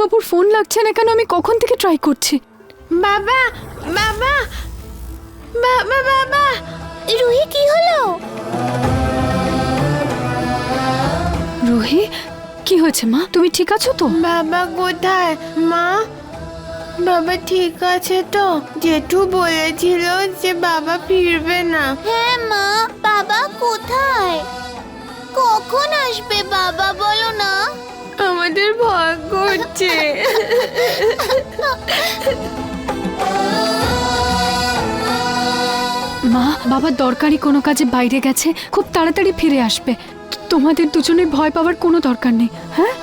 বাবুর ফোন লাগছে না কেন আমি কখন থেকে ট্রাই করছি? বাবা বাবা বাবা বাবা রুহি কি হলো? রুহি কি হয়েছে মা? তুমি ঠিক আছো তো? বাবা কোথায়? মা? বাবা ঠিক আছে তো? জেঠু বলেছিল যে বাবা ফিরবে না। হ্যাঁ মা বাবা কোথায়? কখন আসবে বাবা বলো না? আমাদের ভয় করছে। মা বাবা দরকারি কোনো কাজে বাইরে গেছে, খুব তাড়াতাড়ি ফিরে আসবে। তোমাদের দুজনে ভয় পাওয়ার কোনো দরকার নেই হ্যাঁ?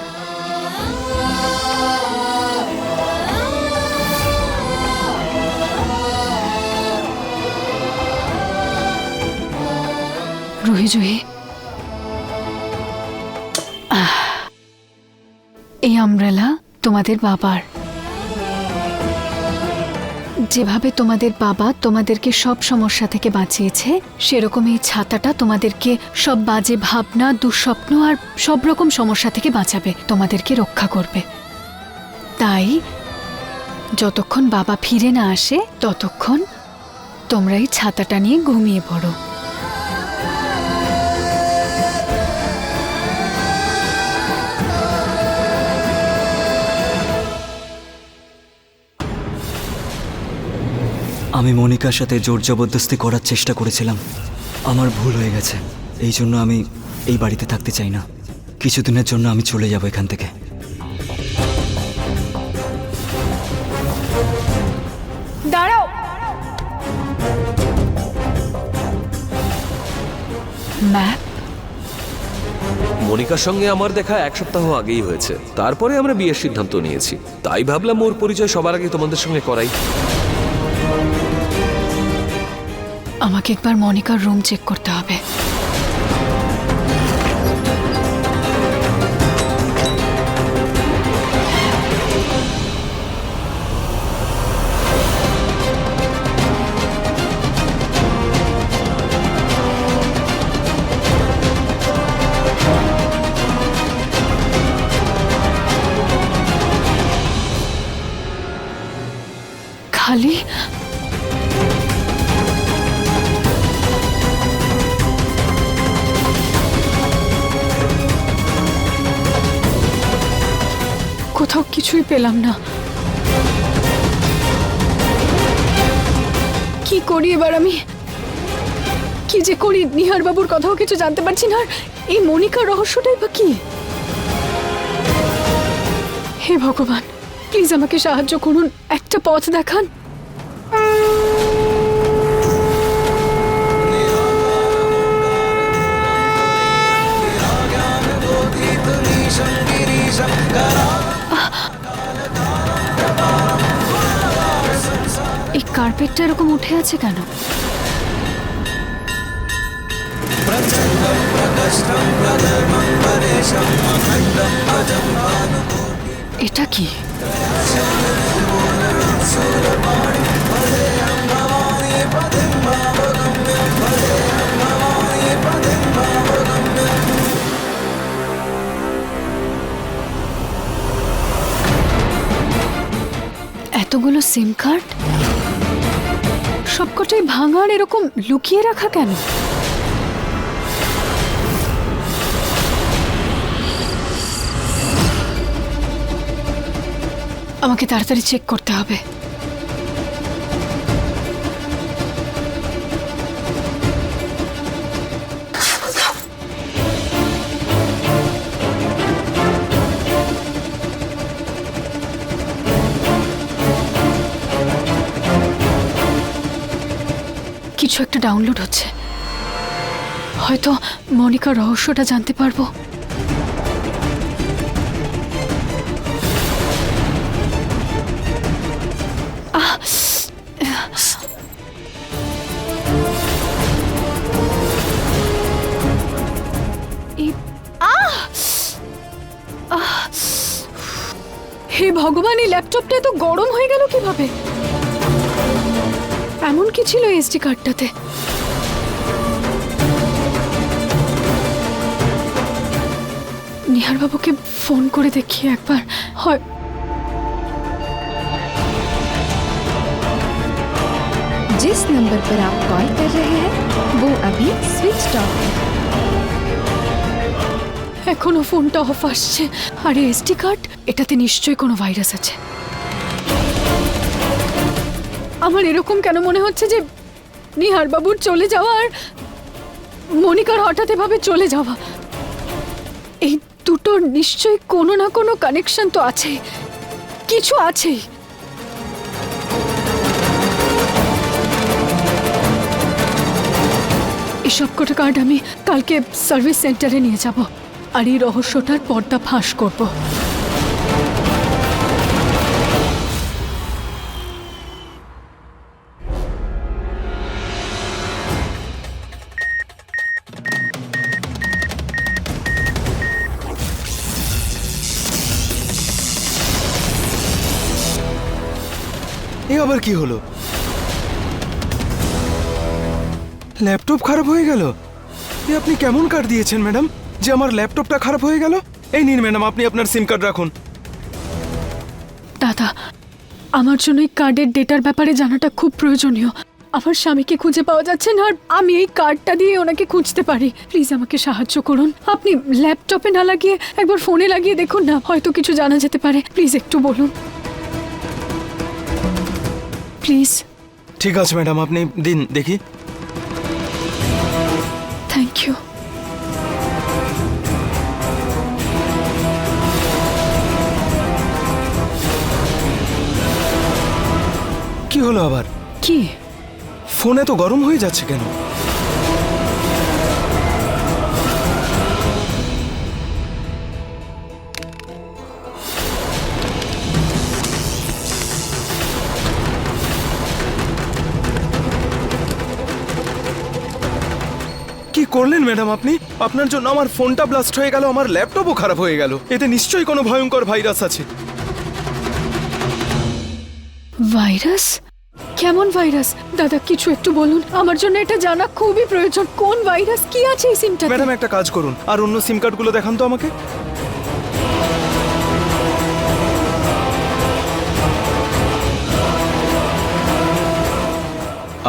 রুহি, জুহি এই আমব্রেলা তোমাদের বাবার। যেভাবে তোমাদের বাবা তোমাদেরকে সব সমস্যা থেকে বাঁচিয়েছে সেরকম এই ছাতাটা তোমাদেরকে সব বাজে ভাবনা, দুঃস্বপ্ন আর সব রকম সমস্যা থেকে বাঁচাবে, তোমাদেরকে রক্ষা করবে। তাই যতক্ষণ বাবা ফিরে না আসে, ততক্ষণ তোমরা এই ছাতাটা নিয়ে ঘুমিয়ে পড়ো। আমি মনিকার সাথে জোর জবরদস্তি করার চেষ্টা করেছিলাম। আমার ভুল হয়ে গেছে। এই জন্য আমি এই বাড়িতে থাকতে চাই না। কিছুদিনের জন্য আমি চলে যাব এখান থেকে। দাঁড়াও। ম্যাপ? মনিকার সঙ্গে আমার দেখা এক সপ্তাহ আগেই হয়েছে। তারপরে আমরা বিয়ের সিদ্ধান্ত নিয়েছি। তাই ভাবলাম ওর পরিচয় সবার আগে তোমাদের সঙ্গে করাই। আমাকে একবার মনিকার রুম চেক করতে হবে। পেলাম না। কি করি এবার আমি? কি যে করি? নিহার বাবুর কথাও কিছু জানতে পারছি না। আর এই মনিকার রহস্যটাই বা কি? হে ভগবান প্লিজ আমাকে সাহায্য করুন। একটা পথ দেখান। কার্পেটটা এরকম উঠে আছে কেন? এটা কি? এতগুলো সিম কার্ড? সবকটাই ভাঙার এরকম লুকিয়ে রাখা কেন? আমাকে তাড়াতাড়ি চেক করতে হবে। কিছু একটা ডাউনলোড হচ্ছে। হয়তো মনিকার রহস্যটা জানতে পারব! হে ভগবান, এই ল্যাপটপটা এত গরম হয়ে গেল কীভাবে? এমন কি ছিল এসডি কার্ডটাতে? নিহারবাবুকে ফোন করে দেখি একবার। হয় জিস नंबर পর आप कॉल कर रहे हैं वो अभी स्विच ऑफ এখনও ফোনটা অফ আসছে। আর এসডি কার্ড এটাতে নিশ্চয়ই কোনো ভাইরাস আছে। আমার এরকম কেন মনে হচ্ছে যে নিহার বাবুর চলে যাওয়া আর মনিকার হঠাৎ এভাবে চলে যাওয়া? এই দুটোর নিশ্চয়ই কোনো না কোনো কানেকশন তো আছে। কিছু আছেই এসব কটা কার্ড আমি কালকে সার্ভিস সেন্টারে নিয়ে যাব। আর এই রহস্যটার পর্দা ফাঁস করব। এ আবার কি হলো? ল্যাপটপ খারাপ হয়ে গেল? এ আপনি কেমন কার্ড দিয়েছেন, ম্যাডাম? যে আমার ল্যাপটপটা খারাপ হয়ে গেল? এই নিন, ম্যাডাম, আপনি আপনার সিম কার্ড রাখুন। দাদা, আমার জন্য এই কার্ডের ডেটার ব্যাপারে জানাটা খুব প্রয়োজনীয়। আমার স্বামীকে খুঁজে পাওয়া যাচ্ছে না, আর আমি এই কার্ডটা দিয়ে ওনাকে খুঁজতে পারি। প্লিজ আমাকে সাহায্য করুন। আপনি ল্যাপটপে না লাগিয়ে একবার ফোনে লাগিয়ে দেখুন না, হয়তো কিছু জানা যেতে পারে। প্লিজ একটু বলুন। প্লিজ। ঠিক আছে ম্যাডাম আপনি দিন দেখি। থ্যাংক ইউ কি হলো আবার? কি? ফোনে তো গরম হয়ে যাচ্ছে কেন? করলেন ম্যাডাম আপনি? আপনার জন্য আমার ফোনটা ব্লাস্ট হয়ে গেল আমার ল্যাপটপও খারাপ হয়ে গেল। এতে নিশ্চয়ই কোনো ভয়ঙ্কর ভাইরাস আছে। ভাইরাস? কেমন ভাইরাস? দাদা কিছু একটু বলুন। আমার জন্য এটা জানা খুবই প্রয়োজন। কোন ভাইরাস? কি আছে এই সিমটা ম্যাডাম একটা কাজ করুন। আর অন্য সিম কার্ডগুলো দেখান তো আমাকে।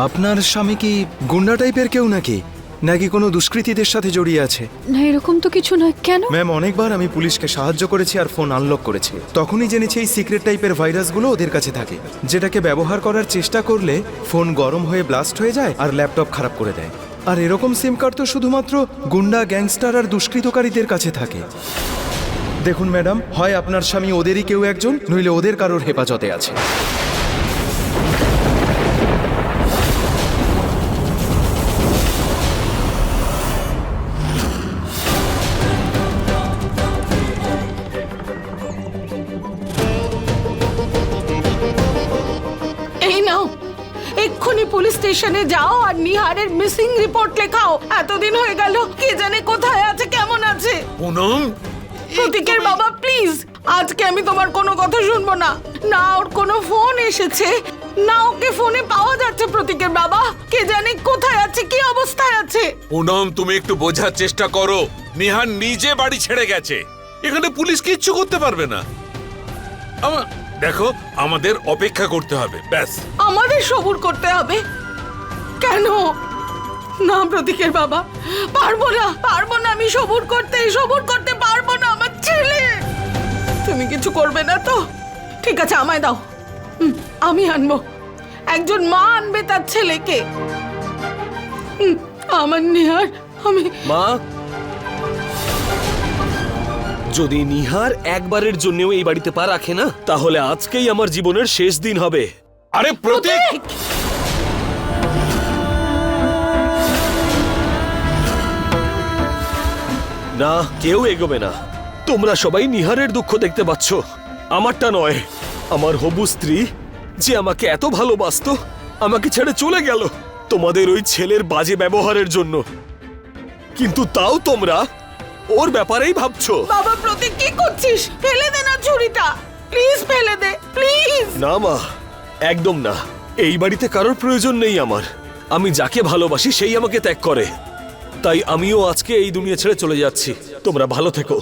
আপনার স্বামী কি গুন্ডা টাইপের কেউ নাকি? নাকি কোনো দুষ্কৃতীদের সাথে জড়িয়ে আছে? না এরকম তো কিছু নয়। কেন? ম্যাম অনেকবার আমি পুলিশকে সাহায্য করেছি আর ফোন আনলক করেছি। তখনই জেনেছি এই সিক্রেট টাইপের ভাইরাসগুলো ওদের কাছে থাকে। যেটাকে ব্যবহার করার চেষ্টা করলে ফোন গরম হয়ে ব্লাস্ট হয়ে যায় আর ল্যাপটপ খারাপ করে দেয়। আর এরকম সিম কার্ড তো শুধুমাত্র গুন্ডা গ্যাংস্টার আর দুষ্কৃতকারীদের কাছে থাকে। দেখুন ম্যাডাম হয় আপনার স্বামী ওদেরই কেউ একজন নইলে ওদের কারোর হেফাজতে আছে। স্টেশনে যাও আর নিহারের মিসিং রিপোর্ট লেখাও। এতদিন হয়ে গেল কে জানে কোথায় আছে কেমন আছে? পুনম? প্রতীকের বাবা প্লিজ আজকে আমি তোমার কোনো কথা শুনব না। না ওর কোনো ফোন এসেছে। না ওকে ফোনে পাওয়া যাচ্ছে প্রতীকের বাবা। কে জানে কোথায় আছে কি অবস্থায় আছে? পুনম তুমি একটু বোঝার চেষ্টা করো। নিহান নিজে বাড়ি ছেড়ে গেছে। এখানে পুলিশ কিচ্ছু করতে পারবে না। আমা- দেখো আমাদের অপেক্ষা করতে হবে ব্যাস। আমাদের সবুর করতে হবে। কেন? না প্রতীকের বাবা পারব না পারব না আমি সবুর করতে সবুর করতে পারব না আমার ছেলে। তুমি কিছু করবে না তো? ঠিক আছে আমায় দাও। আমি আনব। একজন মা আনবে তার ছেলেকে। আমার নিহার আমি মা? যদি নিহার একবারের জন্যও এই বাড়িতে পা রাখে না তাহলে আজকেই আমার জীবনের শেষ দিন হবে। আরে প্রতীক! না কেউ এগোবে না। তোমরা সবাই নিহারের দুঃখ দেখতে পাচ্ছ। আমারটা নয়। আমার হবু স্ত্রী যে আমাকে এত ভালোবাসতো আমাকে ছেড়ে চলে গেল তোমাদের ওই ছেলের বাজে ব্যবহারের জন্য। কিন্তু তাও তোমরা ওর ব্যাপারেই ভাবছ। বাবা প্রতীক কি করছিস? ফেলে দে না ছুরিটা প্লিজ ফেলে দে প্লিজ। না মা একদম না। এই বাড়িতে কারোর প্রয়োজন নেই আমার। আমি যাকে ভালোবাসি সেই আমাকে ত্যাগ করে। তাই আমিও আজকে এই দুনিয়া ছেড়ে চলে যাচ্ছি। তোমরা ভালো থেকো।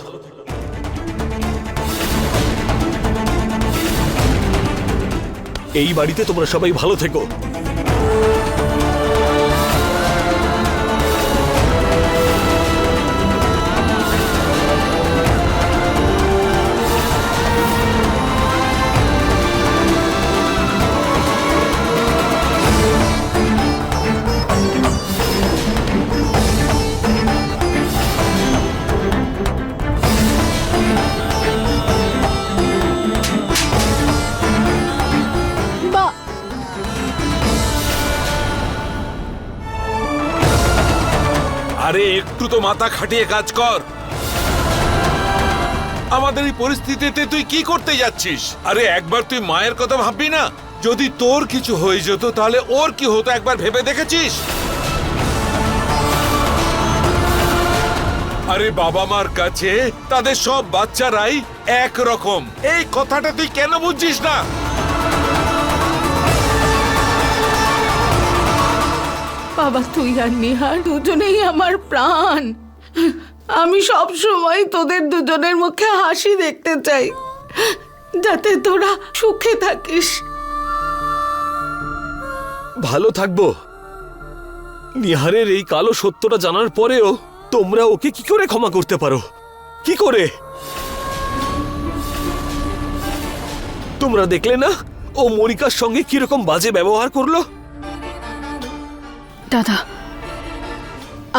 এই বাড়িতে তোমরা সবাই ভালো থেকো। মাথা খাটিয়ে কাজ কর। আমাদের এই পরিস্থিতিতে তুই কি করতে যাচ্ছিস? আরে একবার তুই মায়ের কথা ভাববি না। যদি তোর কিছু হয়ে যেত, তাহলে ওর কি হতো একবার ভেবে দেখেছিস? আরে বাবা মার কাছে তাদের সব বাচ্চারাই একরকম। এই কথাটা তুই কেন বুঝছিস না? বাবা, তুই আর নেহার দুজনেই আমার প্রাণ। আমি সব সময় তোদের দুজনের মুখে হাসি দেখতে চাই, যাতে তোরা সুখে থাকিস। ভালো থাকব। নিহারের এই কালো সত্যটা জানার পরেও তোমরা ওকে কি করে ক্ষমা করতে পারো? কি করে? তোমরা দেখলে না, ও মনিকার সঙ্গে কীরকম বাজে ব্যবহার করল? দাদা,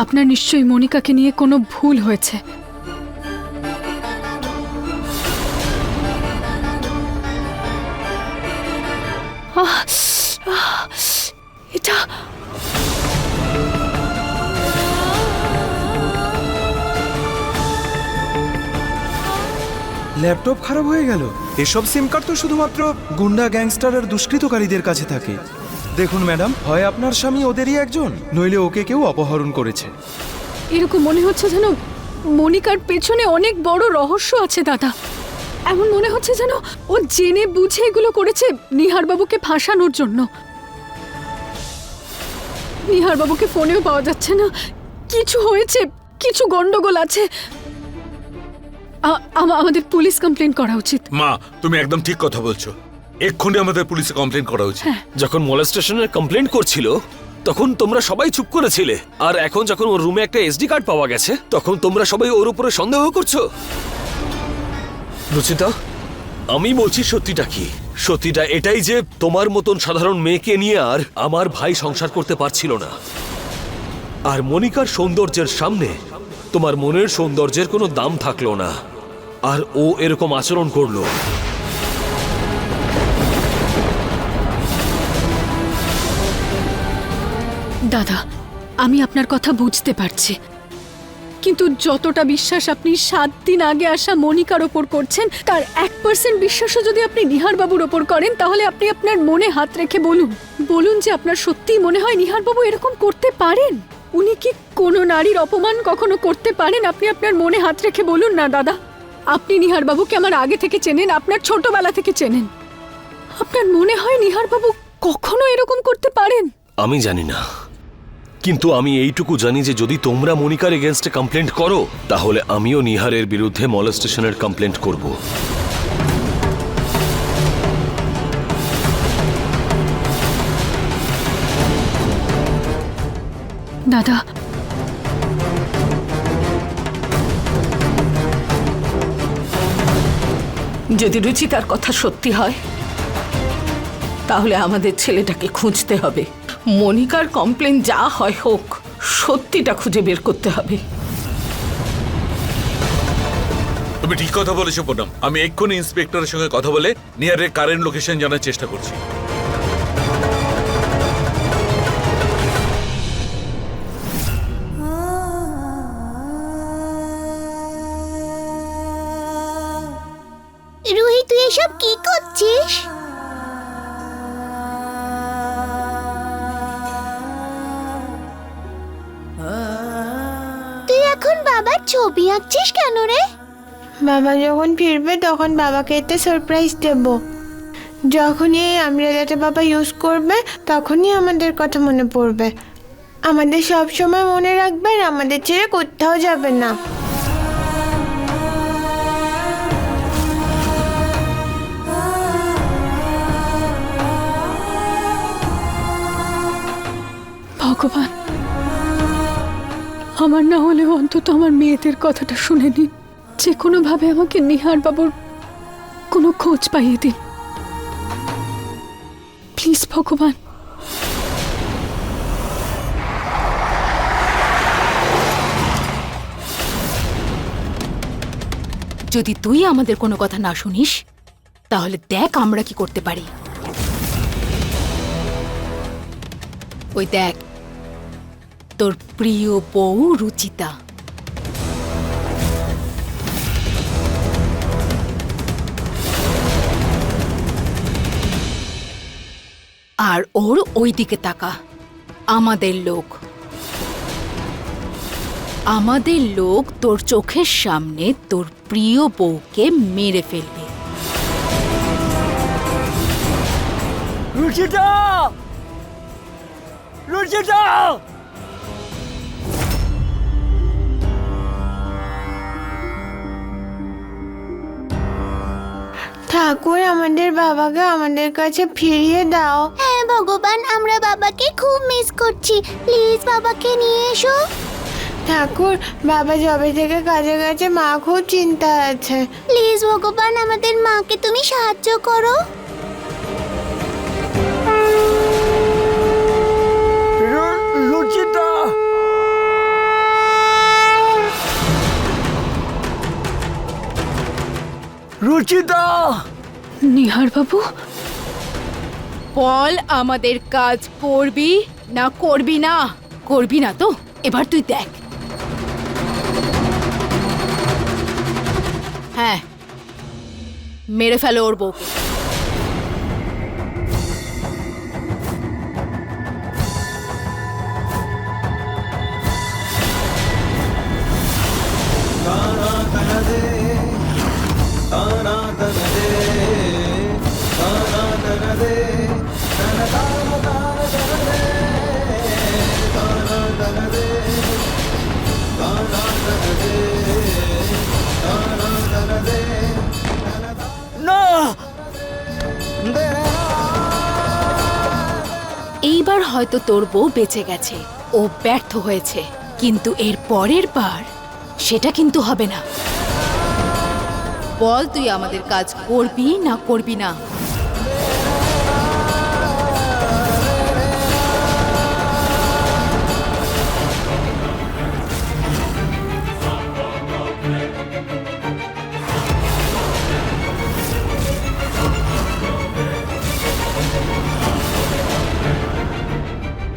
আপনার নিশ্চয়ই মনিকাকে নিয়ে কোনো ভুল হয়েছে। এটা ল্যাপটপ খারাপ হয়ে গেল। এসব সিম কার্ড তো শুধুমাত্র গুন্ডা গ্যাংস্টার আর দুষ্কৃতকারীদের কাছে থাকে। দেখুন ম্যাডাম হয় আপনার স্বামী ওদেরই একজন নইলে ওকে কেউ অপহরণ করেছে। এরকম মনে হচ্ছে যেন মনিকার পেছনে অনেক বড় রহস্য আছে দাদা। এমন মনে হচ্ছে যেন ও জেনে বুঝে এগুলো করেছে নিহার বাবুকে ফাঁসানোর জন্য। নিহার বাবুকে ফোনেও পাওয়া যাচ্ছে না। কিছু হয়েছে কিছু গন্ডগোল আছে। আমাদের পুলিশ কমপ্লেন করা উচিত। মা তুমি একদম ঠিক কথা বলছো। এক্ষুনি আমাদের পুলিশে কমপ্লেন করা উচিত। যখন মলেস্টেশনের কমপ্লেন করছিল তখন তোমরা সবাই চুপ করেছিলে। আর এখন যখন ওর রুমে একটা এসডি কার্ড পাওয়া গেছে তখন তোমরা সবাই ওর উপরে সন্দেহ করছ। রুচিতা আমি বলছি সত্যিটা কি? সত্যিটা এটাই যে তোমার মতন সাধারণ মেয়েকে নিয়ে আর আমার ভাই সংসার করতে পারছিল না। আর মনিকার সৌন্দর্যের সামনে তোমার মনের সৌন্দর্যের কোনো দাম থাকল না। আর ও এরকম আচরণ করল। দাদা, আমি আপনার কথা বুঝতে পারছি। কিন্তু যতটা বিশ্বাস আপনি সাত দিন আগে আসা মনিকার ওপর করছেন, তার এক পার্সেন্ট বিশ্বাসও যদি আপনি নিহার বাবুর ওপর করেন, তাহলে আপনি আপনার মনে হাত রেখে বলুন। বলুন যে আপনার সত্যিই মনে হয় নিহার বাবু এরকম করতে পারেন? উনি কি কোনো নারীর অপমান কখনো করতে পারেন? আপনি আপনার মনে হাত রেখে বলুন না, দাদা। আপনি নিহার বাবুকে আমার আগে থেকে চেনেন, আপনার ছোটবেলা থেকে চেনেন। আপনার মনে হয় নিহার বাবু কখনো এরকম করতে পারেন? আমি জানি না। কিন্তু আমি এইটুকু জানি যে যদি তোমরা মনিকার এগেনস্টে কমপ্লেন্ট করো, তাহলে আমিও নিহারের বিরুদ্ধে মলেস্টেশনের কমপ্লেন্ট করব। দাদা। যদি রুচিতার কথা সত্যি হয়, তাহলে আমাদের ছেলেটাকে খুঁজতে হবে। মনিকার কমপ্লেন যা হয় হোক সত্যিটা খুঁজে বের করতে হবে। তুমি ঠিক কথা বলেছ পুনম। আমি এক্ষুনি ইন্সপেক্টরের সঙ্গে কথা বলে নিয়ারের কারেন্ট লোকেশন জানার চেষ্টা করছি। রুহি তুই এসব কি করছিস? বাবার ছবি আঁকছিস কেন রে? বাবা যখন ফিরবে তখন বাবাকে একটা সারপ্রাইজ দেব। যখনই এই আমরেলাটা বাবা ইউজ করবে তখনই আমাদের কথা মনে পড়বে। আমাদের সব সময় মনে রাখবেন আমাদের ছেড়ে কোথাও যাবে না। ভগবান আমার না হলে অন্তত আমার মেয়েদের কথাটা শুনে নিন। যে কোনোভাবে আমাকে নিহার বাবুর কোনো খোঁজ পাইয়ে দিন। প্লিজ, ভগবান। যদি তুই আমাদের কোনো কথা না শুনিস, তাহলে দেখ আমরা কি করতে পারি। ওই দেখ তোর প্রিয় বউ রুচিতা। আর ওর ওই দিকে তাকা, আমাদের লোক। আমাদের লোক তোর চোখের সামনে তোর প্রিয় বউকে মেরে ফেলবে। রুচিতা! রুচিতা! ঠাকুর আমাদের বাবাকে আমাদের কাছে ফিরিয়ে দাও। হ্যাঁ ভগবান আমরা বাবাকে খুব মিস করছি। প্লিজ বাবাকে নিয়ে এসো। ঠাকুর বাবা জবে থেকে কাজে গেছে মা খুব চিন্তা আছে। প্লিজ ভগবান আমাদের মাকে তুমি সাহায্য করো। রুচিতা! নিহার বাবু বল আমাদের কাজ করবি না করবি না? করবি না তো এবার তুই দেখ। হ্যাঁ মেরে ফেলো ওর বউকে। না এইবার হয়তো তোর বউ বেঁচে গেছে। ও ব্যর্থ হয়েছে। কিন্তু এর পরের বার সেটা কিন্তু হবে না। বল তুই আমাদের কাজ করবি না করবি না?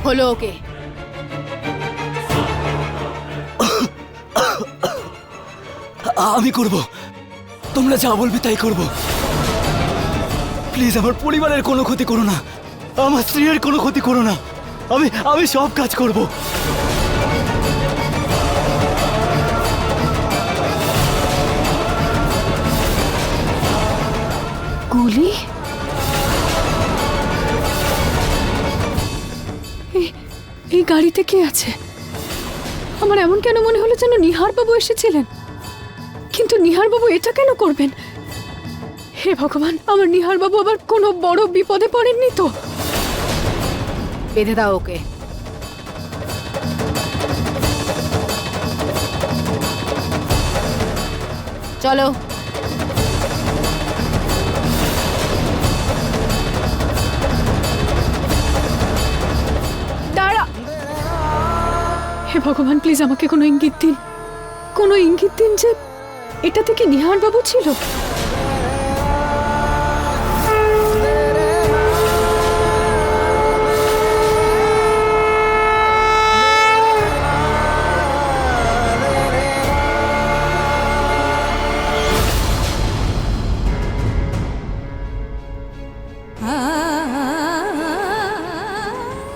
হলো ওকে। আমি করব। তোমরা যা বলবে তাই করব। প্লিজ, আমার পরিবারের কোনো ক্ষতি করো না। আমার স্ত্রীর কোনো ক্ষতি করো না। আমি আমি সব কাজ করব। গুলি? এই- গাড়িতে কে আছে? আমার এমন কেন মনে হলো যেন নিহার বাবু এসেছিলেন? কিন্তু নিহার বাবু এটা কেন করবেন? হে ভগবান আমার নিহার বাবু আবার কোনো বড় বিপদে পড়েননি তো? বেঁধে দাও ওকে। চলো। দাঁড়া। হে ভগবান প্লিজ আমাকে কোনো ইঙ্গিত দিন। কোনো ইঙ্গিত দিন যে এটা থেকে নিহার বাবু ছিল?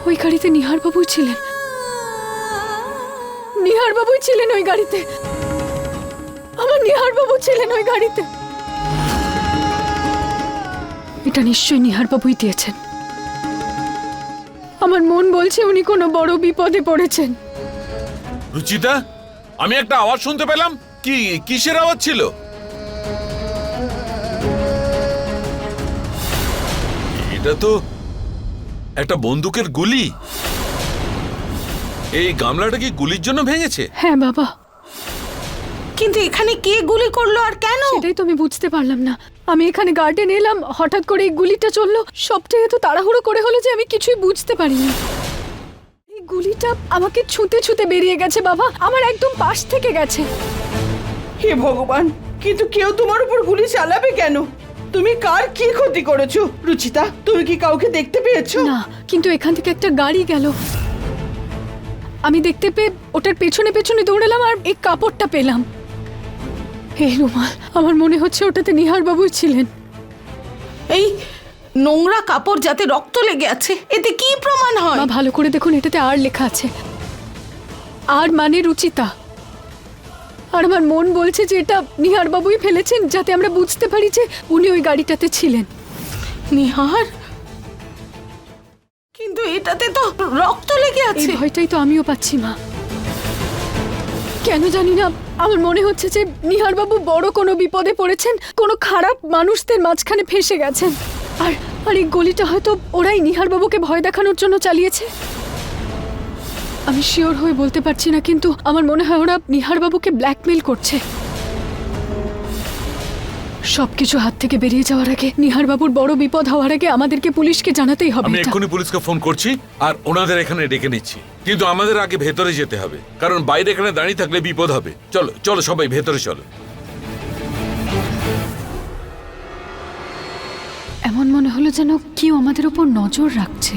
ওই গাড়িতে নিহার বাবুই ছিলেন। নিহার বাবুই ছিলেন ওই গাড়িতে। আমার নিহার বাবু ছিলেন ওই গাড়িতে। এটা নিশ্চয়ই নিহার বাবুই দিয়েছেন। আমার মন বলছে উনি কোনো বড় বিপদে পড়েছেন। রুচিতা আমি একটা আওয়াজ শুনতে পেলাম। কি কিসের আওয়াজ ছিল? এটা তো একটা বন্দুকের গুলি। এই গামলাটা কি গুলির জন্য ভেঙেছে? হ্যাঁ বাবা। কিন্তু এখানে কে গুলি করল আর কেন? সেটাই তো আমি বুঝতে পারলাম না। আমি এখানে গার্ডেন এলাম হঠাৎ করে এই গুলিটা চলল। সবটা এত তাড়াহুড়ো করে হলো যে আমি কিছুই বুঝতে পারিনি। এই গুলিটা আমাকে ছুঁতে ছুঁতে বেরিয়ে গেছে বাবা। আমার একদম পাশ থেকে গেছে। হে ভগবান কিন্তু কেউ তোমার উপর গুলি চালাবে কেন? তুমি কার কি ক্ষতি করেছ? রুচিতা তুমি কি কাউকে দেখতে পেয়েছ? না কিন্তু এখান থেকে একটা গাড়ি গেল। আমি দেখতে পেয়ে ওটার পেছনে পেছনে দৌড়ালাম আর এই কাপড়টা পেলাম। এই রুমাল আমার মনে হচ্ছে ওটাতে নিহার বাবুই ছিলেন। এই নোংরা কাপড় যাতে রক্ত লেগে আছে এতে কি প্রমাণ হয়? মা ভালো করে দেখুন এটাতে আর লেখা আছে। আর মানে রুচিতা। আর আমার মন বলছে যে এটা নিহার বাবুই ফেলেছেন যাতে আমরা বুঝতে পারি যে উনি ওই গাড়িটাতে ছিলেন। নিহার? কিন্তু এটাতে তো রক্ত লেগে আছে। ভয়টাই তো আমিও পাচ্ছি মা। কেন জানি না আমার মনে হচ্ছে যে নিহার বাবু বড় কোনো বিপদে পড়েছেন, কোনো খারাপ মানুষদের মাঝখানে ফেসে গেছেন। আর আর এই গলিটা হয়তো ওরাই নিহার বাবুকে ভয় দেখানোর জন্য চালিয়েছে। আমি শিওর হয়ে বলতে পারছি না, কিন্তু আমার মনে হয় ওরা নিহারবাবুকে ব্ল্যাকমেল করছে। সবকিছু হাত থেকে বেরিয়ে যাওয়ার আগে নিহার বাবুর বড় বিপদ হওয়ার আগে আমাদেরকে পুলিশকে জানাতেই হবে আমি এটা। এক্ষুনি পুলিশকে ফোন করছি আর ওনাদের এখানে ডেকে নিচ্ছি। কিন্তু আমাদের আগে ভেতরে যেতে হবে কারণ বাইরে এখানে দাঁড়িয়ে থাকলে বিপদ হবে। চলো চলো সবাই ভেতরে চলো। এমন মনে হলো যেন কেউ আমাদের উপর নজর রাখছে।